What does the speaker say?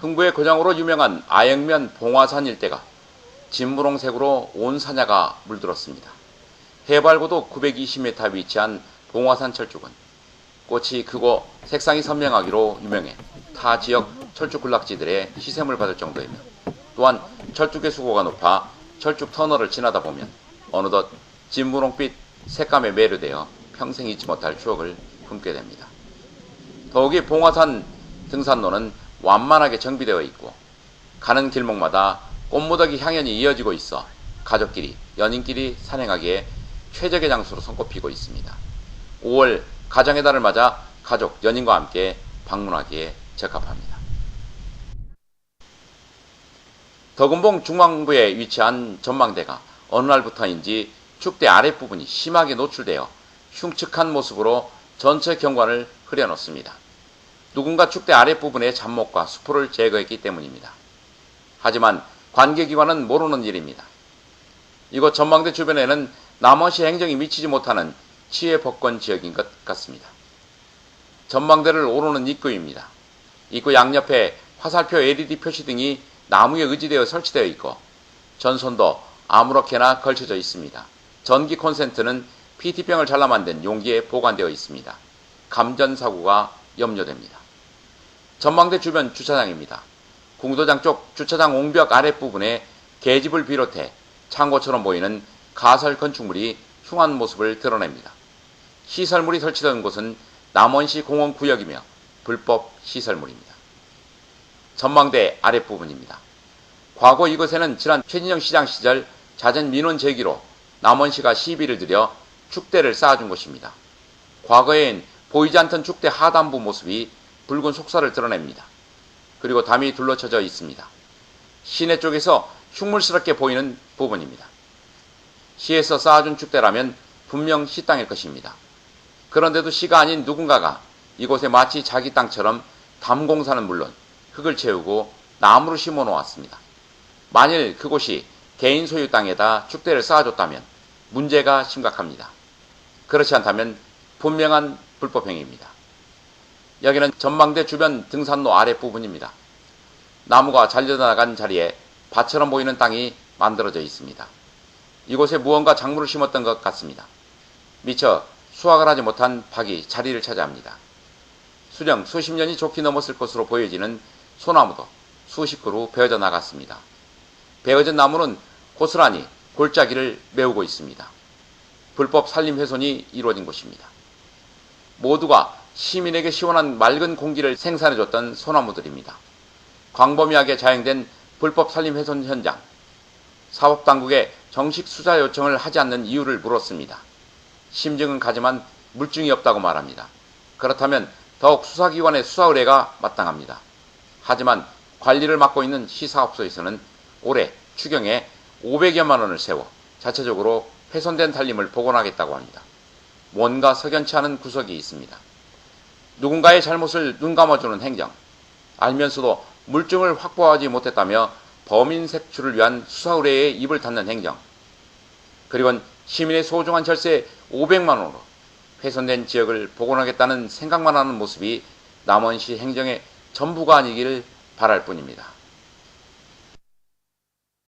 흥부의 고장으로 유명한 아영면 봉화산 일대가 진무롱색으로 온 산야가 물들었습니다. 해발고도 920m 위치한 봉화산 철쭉은 꽃이 크고 색상이 선명하기로 유명해 타 지역 철쭉 군락지들의 시샘을 받을 정도이며 또한 철쭉의 수고가 높아 철쭉 터널을 지나다 보면 어느덧 진무롱빛 색감에 매료되어 평생 잊지 못할 추억을 품게 됩니다. 더욱이 봉화산 등산로는 완만하게 정비되어 있고 가는 길목마다 꽃무더기 향연이 이어지고 있어 가족끼리 연인끼리 산행하기에 최적의 장소로 손꼽히고 있습니다. 5월 가정의 달을 맞아 가족 연인과 함께 방문하기에 적합합니다. 덕은봉 중앙부에 위치한 전망대가 어느 날부터인지 축대 아랫부분이 심하게 노출되어 흉측한 모습으로 전체 경관을 흐려놓습니다. 누군가 축대 아랫부분의 잡목과 수포를 제거했기 때문입니다. 하지만 관계기관은 모르는 일입니다. 이곳 전망대 주변에는 나머지 행정이 미치지 못하는 치해 복권 지역인 것 같습니다. 전망대를 오르는 입구입니다. 입구 양옆에 화살표 LED 표시 등이 나무에 의지되어 설치되어 있고 전선도 아무렇게나 걸쳐져 있습니다. 전기 콘센트는 PT병을 잘라 만든 용기에 보관되어 있습니다. 감전 사고가 염려됩니다. 전망대 주변 주차장입니다. 궁도장 쪽 주차장 옹벽 아랫부분에 계집을 비롯해 창고처럼 보이는 가설 건축물이 흉한 모습을 드러냅니다. 시설물이 설치된 곳은 남원시 공원 구역이며 불법 시설물입니다. 전망대 아랫부분입니다. 과거 이곳에는 지난 최진영 시장 시절 잦은 민원 제기로 남원시가 시비를 들여 축대를 쌓아준 곳입니다. 과거엔 보이지 않던 축대 하단부 모습이 붉은 속살을 드러냅니다. 그리고 담이 둘러쳐져 있습니다. 시내 쪽에서 흉물스럽게 보이는 부분입니다. 시에서 쌓아준 축대라면 분명 시 땅일 것입니다. 그런데도 시가 아닌 누군가가 이곳에 마치 자기 땅처럼 담공사는 물론 흙을 채우고 나무를 심어 놓았습니다. 만일 그곳이 개인 소유 땅에다 축대를 쌓아줬다면 문제가 심각합니다. 그렇지 않다면 분명한 불법행위입니다. 여기는 전망대 주변 등산로 아랫부분입니다. 나무가 잘려나간 자리에 밭처럼 보이는 땅이 만들어져 있습니다. 이곳에 무언가 작물을 심었던 것 같습니다. 미처 수확을 하지 못한 박이 자리를 차지합니다. 수령 수십 년이 좋게 넘었을 것으로 보여지는 소나무도 수십 그루 베어져 나갔습니다. 베어진 나무는 고스란히 골짜기를 메우고 있습니다. 불법 산림 훼손이 이루어진 곳입니다. 모두가 시민에게 시원한 맑은 공기를 생산해줬던 소나무들입니다. 광범위하게 자행된 불법 산림 훼손 현장. 사법당국에 정식 수사 요청을 하지 않는 이유를 물었습니다. 심증은 가지만 물증이 없다고 말합니다. 그렇다면 더욱 수사기관의 수사 의뢰가 마땅합니다. 하지만 관리를 맡고 있는 시사업소에서는 올해 추경에 500여만 원을 세워 자체적으로 훼손된 산림을 복원하겠다고 합니다. 뭔가 석연치 않은 구석이 있습니다. 누군가의 잘못을 눈 감아주는 행정, 알면서도 물증을 확보하지 못했다며 범인 색출을 위한 수사 의뢰에 입을 닫는 행정, 그리고 시민의 소중한 절세 500만 원으로 훼손된 지역을 복원하겠다는 생각만 하는 모습이 남원시 행정의 전부가 아니기를 바랄 뿐입니다.